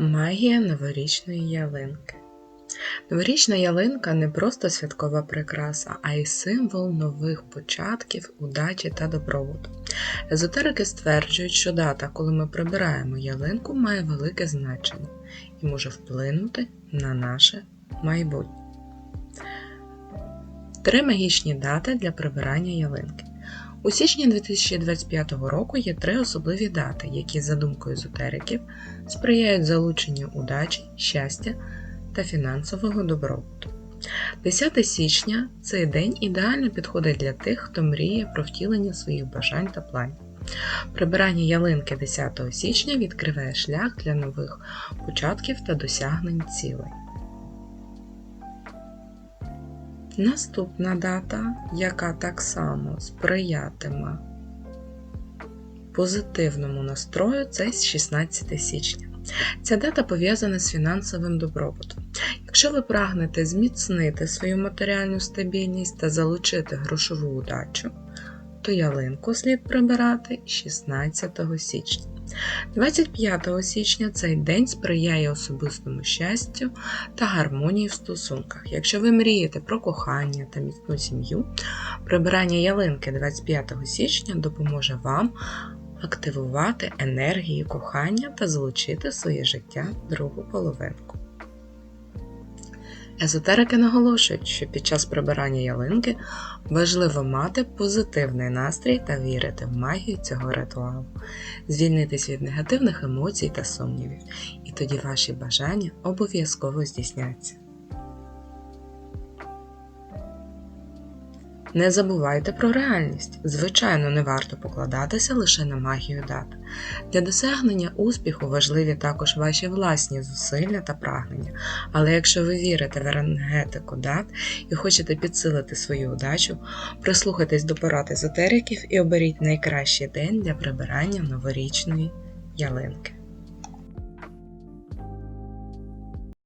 Магія новорічної ялинки. Новорічна ялинка не просто святкова прикраса, а й символ нових початків, удачі та добробуту. Езотерики стверджують, що дата, коли ми прибираємо ялинку, має велике значення і може вплинути на наше майбутнє. Три магічні дати для прибирання ялинки. У січні 2025 року є три особливі дати, які, за думкою езотериків, сприяють залученню удачі, щастя та фінансового добробуту. 10 січня цей день ідеально підходить для тих, хто мріє про втілення своїх бажань та планів. Прибирання ялинки 10 січня відкриває шлях для нових початків та досягнень цілей. Наступна дата, яка так само сприятиме позитивному настрою, це 16 січня. Ця дата пов'язана з фінансовим добробутом. Якщо ви прагнете зміцнити свою матеріальну стабільність та залучити грошову удачу, то ялинку слід прибирати 16 січня. 25 січня цей день сприяє особистому щастю та гармонії в стосунках. Якщо ви мрієте про кохання та міцну сім'ю, прибирання ялинки 25 січня допоможе вам активувати енергії кохання та залучити в своє життя другу половинку. Езотерики наголошують, що під час прибирання ялинки важливо мати позитивний настрій та вірити в магію цього ритуалу, звільнитись від негативних емоцій та сумнівів, і тоді ваші бажання обов'язково здійсняться. Не забувайте про реальність. Звичайно, не варто покладатися лише на магію дат. Для досягнення успіху важливі також ваші власні зусилля та прагнення. Але якщо ви вірите в енергетику дат і хочете підсилити свою удачу, прислухайтесь до порад езотериків і оберіть найкращий день для прибирання новорічної ялинки.